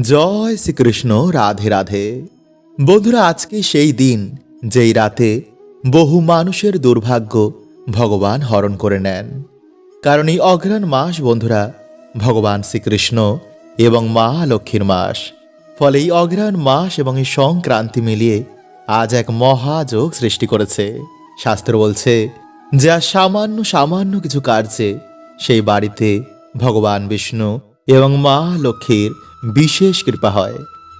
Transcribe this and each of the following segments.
জয় শ্রীকৃষ্ণ, রাধে রাধে। বন্ধুরা, আজকে সেই দিন, যেই রাতে বহু মানুষের দুর্ভাগ্য ভগবান হরণ করে নেন। কারণ এই অঘ্রাণ মাস, বন্ধুরা, ভগবান শ্রীকৃষ্ণ এবং মা লক্ষ্মীর মাস। ফলে এই অঘ্রাণ মাস এবং এই সংক্রান্তি মিলিয়ে আজ এক মহাযোগ সৃষ্টি করেছে। শাস্ত্র বলছে, যা সামান্য সামান্য কিছু কার্যে সেই বাড়িতে ভগবান বিষ্ণু এবং মা লক্ষ্মীর বিশেষ কৃপা হয়।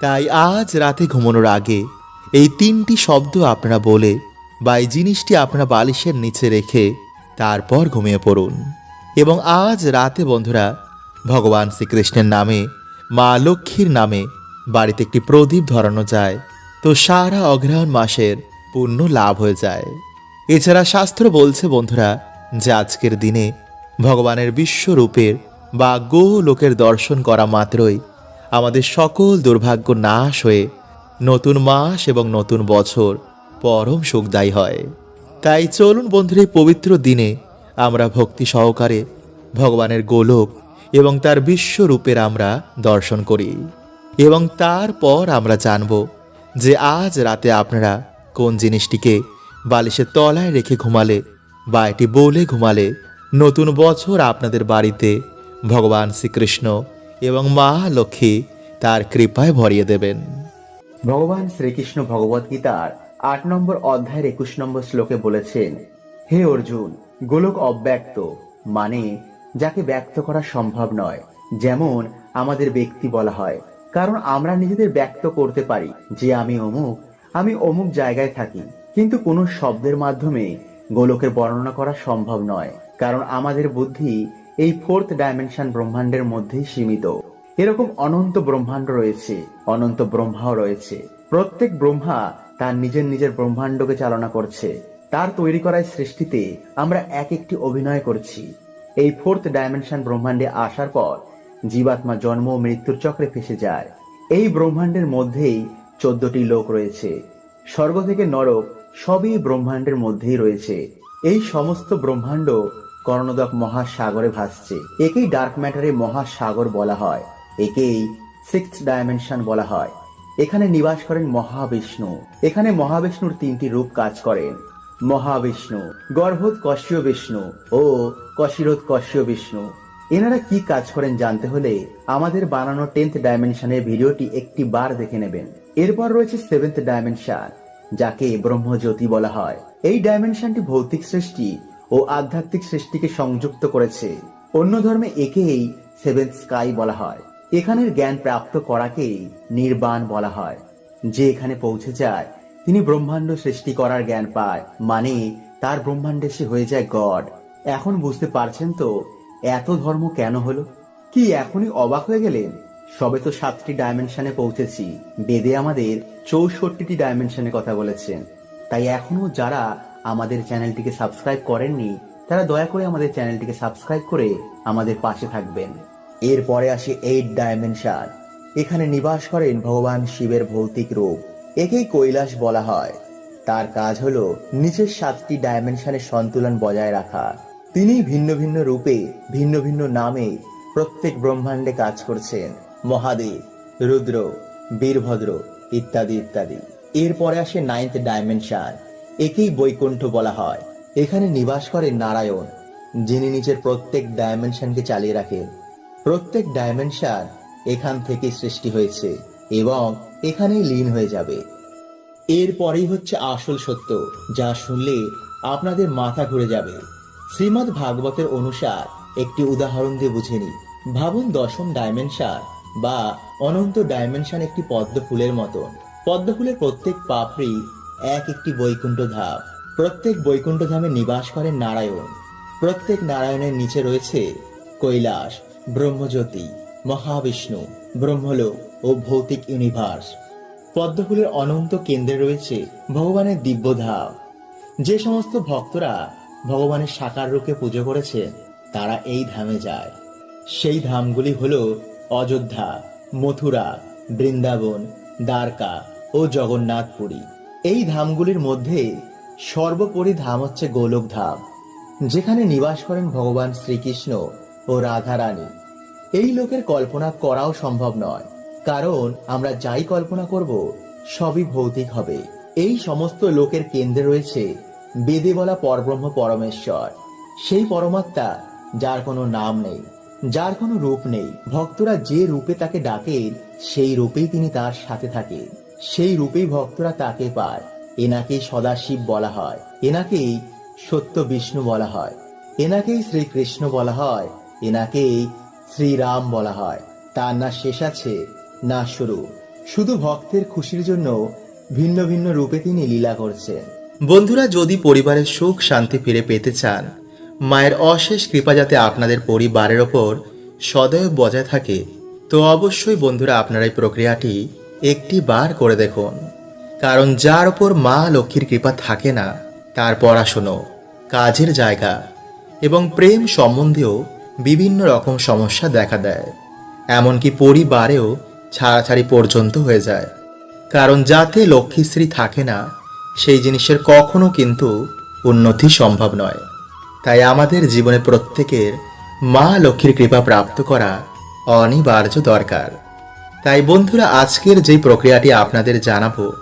তাই আজ রাতে ঘুমানোর আগে এই তিনটি শব্দ আপনারা বলে বা এই জিনিসটি আপনারা বালিশের নিচে রেখে তারপর ঘুমিয়ে পড়ুন। এবং আজ রাতে বন্ধুরা, ভগবান শ্রীকৃষ্ণের নামে, মা লক্ষ্মীর নামে বাড়িতে একটি প্রদীপ ধরানো যায়। তো সারা অগ্রহায়ণ মাসের পূর্ণ লাভ হয়ে যায়। এছাড়া শাস্ত্র বলছে বন্ধুরা যে আজকের দিনে ভগবানের বিশ্বরূপের বা গো লোকের দর্শন করা মাত্রই আমাদের সকল দুর্ভাগ্য নাশ হয়ে নতুন মাস এবং নতুন বছর পরম সুখদায়ী হয়। তাই চলুন বন্ধুর, এই পবিত্র দিনে আমরা ভক্তি সহকারে ভগবানের গোলক এবং তার বিশ্বরূপের আমরা দর্শন করি এবং তারপর আমরা জানব যে আজ রাতে আপনারা কোন জিনিসটিকে বালিশের তলায় রেখে ঘুমালে বা এটি বলে ঘুমালে নতুন বছর আপনাদের বাড়িতে ভগবান শ্রীকৃষ্ণ এবং মা লক্ষ্মী তার কৃপায় ভরিয়ে দেবেন। ভগবান শ্রীকৃষ্ণ ভগবত গীতার আট নম্বর অধ্যায়ের একুশ নম্বর শ্লোকে বলেছেন, হে অর্জুন, গোলক অব্যক্ত মানে যাকে ব্যক্ত করা সম্ভব নয়, যেমন আমাদের ব্যক্তি বলা হয়। কারণ আমরা নিজেদের ব্যক্ত করতে পারি, যে আমি অমুক আমি অমুক জায়গায় থাকি। কিন্তু কোনো শব্দের মাধ্যমে গোলকের বর্ণনা করা সম্ভব নয়, কারণ আমাদের বুদ্ধি এই ফোর্থ ডাইমেনশন ব্রহ্মাণ্ডের মধ্যেই সীমিত। এরকম অনন্ত ব্রহ্মাণ্ড রয়েছে, অনন্ত ব্রহ্মাও রয়েছে। প্রত্যেক ব্রহ্মা তার নিজের নিজের ব্রহ্মাণ্ডকে চালনা করছে। তার তৈরি করায় সৃষ্টিতে আমরা এক একটি অভিনয় করছি। এই ফোর্থ ডাইমেনশন ব্রহ্মাণ্ডে আসার পর জীবাত্মা জন্ম ও মৃত্যুর চক্রে ফেসে যায়। এই ব্রহ্মাণ্ডের মধ্যেই চোদ্দটি লোক রয়েছে। স্বর্গ থেকে নরক সবই ব্রহ্মাণ্ডের মধ্যেই রয়েছে। এই সমস্ত ব্রহ্মাণ্ড কর্ণদক মহাসাগরে ভাসছে। একেই ডার্ক ম্যাটারে মহাসাগর বলা হয়। একেই সিক্স ডাইমেনশন বলা হয়। এখানে নিবাস করেন মহাবিষ্ণু। এখানে মহাবিষ্ণুর তিনটি রূপ কাজ করেন মহাবিষ্ণু, গর্ভোৎ কশ্যপ বিষ্ণু ও কশিরোধ কশ্যপ বিষ্ণু। এনারা কি কাজ করেন জানতে হলে আমাদের বানানো টেন্থ ডাইমেনশনের ভিডিওটি একটি বার দেখে নেবেন। এরপর রয়েছে সেভেন্থ ডাইমেনশন যাকে ব্রহ্মজ্যোতি বলা হয়। এই ডাইমেনশনটি ভৌতিক সৃষ্টি ও আধ্যাত্মিক সৃষ্টিকে সংযুক্ত করেছে। অন্য ধর্মে একেই সেভেন্থ স্কাই বলা হয়। এখানের জ্ঞান প্রাপ্ত করাকেই নির্বাণ বলা হয়। যে এখানে পৌঁছে যায়, তিনি ব্রহ্মাণ্ড সৃষ্টি করার জ্ঞান পায় মানে তার ব্রহ্মাণ্ডে সে হয়ে যায় গড। এখন বুঝতে পারছেন তো, এত ধর্ম কেন হলো? কি এখনই অবাক হয়ে গেলেন? সবে তো সাতটি ডাইমেনশনে পৌঁছেছি, বেদে আমাদের চৌষট্টিটি ডাইমেনশনের কথা বলেছেন। তাই এখনও যারা আমাদের চ্যানেলটিকে সাবস্ক্রাইব করেননি, তারা দয়া করে আমাদের চ্যানেলটিকে সাবস্ক্রাইব করে আমাদের পাশে থাকবেন। এরপরে আসে এইট ডাইমেনশন এখানে নিবাস করেন ভগবান শিবের ভৌতিক রূপ। একেই কৈলাস বলা হয়। তার কাজ হলো নিচের সাতটি ডাইমেনশনের সন্তুলন বজায় রাখা। তিনি ভিন্ন ভিন্ন রূপে, ভিন্ন ভিন্ন নামে প্রত্যেক ব্রহ্মাণ্ডে কাজ করছেন। মহাদেব, রুদ্র, বীরভদ্র ইত্যাদি ইত্যাদি। এরপরে আসে নাইন্থ ডাইমেনশন একেই বৈকুণ্ঠ বলা হয়। এখানে নিবাস করেন নারায়ণ, যিনি নিজের প্রত্যেক ডাইমেনশনকে চালিয়ে রাখেন। প্রত্যেক ডাইমেনশন এখান থেকে সৃষ্টি হয়েছে এবং এখানেই লীন হয়ে যাবে। এরপরেই হচ্ছে আসল সত্য, যা শুনলে আপনাদের মাথা ঘুরে যাবে। শ্রীমদ্ ভাগবতের অনুসার একটি উদাহরণ দিয়ে বুঝে নিই। ভাবুন দশম ডাইমেনশন বা অনন্ত ডাইমেনশন একটি পদ্ম ফুলের মতন। পদ্ম ফুলের প্রত্যেক পাপড়ি এক একটি বৈকুণ্ঠ ধাপ প্রত্যেক বৈকুণ্ঠ ধামে নিবাস করেন নারায়ণ। প্রত্যেক নারায়ণের নিচে রয়েছে কৈলাস। ব্রহ্মজ্যোতি, মহাবিষ্ণু, ব্রহ্মলোক ও ভৌতিক ইউনিভার্স। পদ্মফুলের অনন্ত কেন্দ্রে রয়েছে ভগবানের দিব্য ধাম যে সমস্ত ভক্তরা ভগবানের সাকার রূপে পুজো করেছেন তারা এই ধামে যায়। সেই ধামগুলি হল অযোধ্যা, মথুরা, বৃন্দাবন, দ্বারকা ও জগন্নাথপুরী। এই ধামগুলির মধ্যে সর্বোপরি ধাম হচ্ছে গোলক ধাম যেখানে নিবাস করেন ভগবান শ্রীকৃষ্ণ ও রাধা রানী এই লোকের কল্পনা করাও সম্ভব নয়, কারণ আমরা যাই কল্পনা করব, সবই ভৌতিক হবে। এই সমস্ত লোকের কেন্দ্রে রয়েছে বেদে বলা পরব্রহ্ম পরমেশ্বর। সেই পরমাত্মা যার কোনো নাম নেই, যার কোনো রূপ নেই। ভক্তরা যে রূপে তাকে ডাকেন সেই রূপেই তিনি তার সাথে থাকে সেই রূপেই ভক্তরা তাকে পায়। এনাকেই সদাশিব বলা হয়, এনাকেই সত্য বিষ্ণু বলা হয়, এনাকেই শ্রীকৃষ্ণ বলা হয় এনাকেই শ্রীরাম বলা হয়। তার না শেষ আছে, না শুরু। শুধু ভক্তের খুশির জন্য ভিন্ন ভিন্ন রূপে তিনি লীলা করছেন। বন্ধুরা, যদি পরিবারের সুখ শান্তি ফিরে পেতে চান, মায়ের অশেষ কৃপা যাতে আপনাদের পরিবারের ওপর সদয় বজায় থাকে, তো অবশ্যই বন্ধুরা, আপনারা এই প্রক্রিয়াটি একটি বার করে দেখুন। কারণ যার ওপর মা লক্ষ্মীর কৃপা থাকে না তার পড়াশুনো কাজের জায়গা এবং প্রেম সম্বন্ধেও বিভিন্ন রকম সমস্যা দেখা দেয়। এমনকি পরিবারেও ছাড়াছাড়ি পর্যন্ত হয়ে যায়। কারণ যাতে লক্ষ্মীশ্রী থাকে না, সেই জিনিসের কখনো কিন্তু উন্নতি সম্ভব নয়। তাই আমাদের জীবনে প্রত্যেকের মা লক্ষ্মীর কৃপা প্রাপ্ত করা অনিবার্য দরকার। তাই বন্ধুরা, আজকের যে প্রক্রিয়াটি আপনাদের জানাব,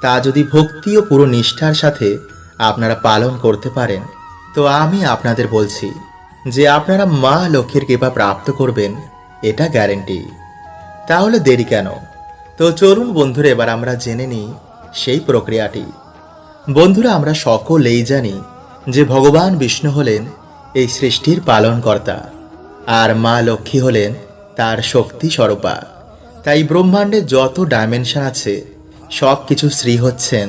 তা যদি ভক্তি ও পুরো নিষ্ঠার সাথে আপনারা পালন করতে পারেন, তো আমি আপনাদের বলছি যে আপনারা মা লক্ষ্মীর কৃপা প্রাপ্ত করবেন, এটা গ্যারেন্টি তাহলে দেরি কেন? তো চলুন বন্ধুরা, এবার আমরা জেনে নিই সেই প্রক্রিয়াটি। বন্ধুরা, আমরা সকলেই জানি যে ভগবান বিষ্ণু হলেন এই সৃষ্টির পালনকর্তা, আর মা লক্ষ্মী হলেন তার শক্তি স্বরূপা। তাই ব্রহ্মাণ্ডে যত ডাইমেনশন আছে সব কিছু শ্রী হচ্ছেন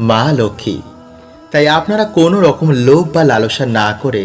মা লক্ষ্মী। তাই আপনারা কোনো রকম লোভ বা লালসা না করে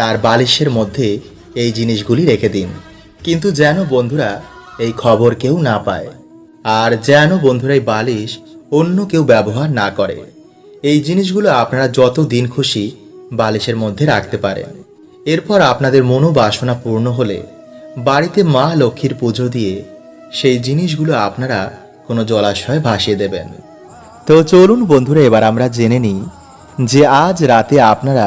তার বালিশের মধ্যে এই জিনিসগুলি রেখে দিন। কিন্তু যেন বন্ধুরা এই খবর কেউ না পায়, আর যেন বন্ধুরা এই বালিশ অন্য কেউ ব্যবহার না করে। এই জিনিসগুলো আপনারা যত দিন খুশি বালিশের মধ্যে রাখতে পারেন। এরপর আপনাদের মনোবাসনা পূর্ণ হলে বাড়িতে মা লক্ষ্মীর পুজো দিয়ে সেই জিনিসগুলো আপনারা কোনো জলাশয়ে ভাসিয়ে দেবেন। তো চলুন বন্ধুরা, এবার আমরা জেনে নিই যে আজ রাতে আপনারা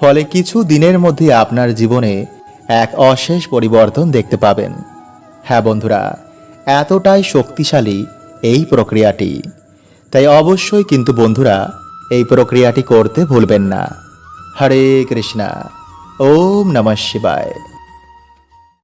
ফলে কিছু দিনের মধ্যে আপনার জীবনে এক অশেষ পরিবর্তন দেখতে পাবেন। হ্যাঁ বন্ধুরা, এতটাই শক্তিশালী এই প্রক্রিয়াটি। তাই অবশ্যই কিন্তু বন্ধুরা, এই প্রক্রিয়াটি করতে ভুলবেন না। হরে কৃষ্ণা, ওম নমঃ শিবায়।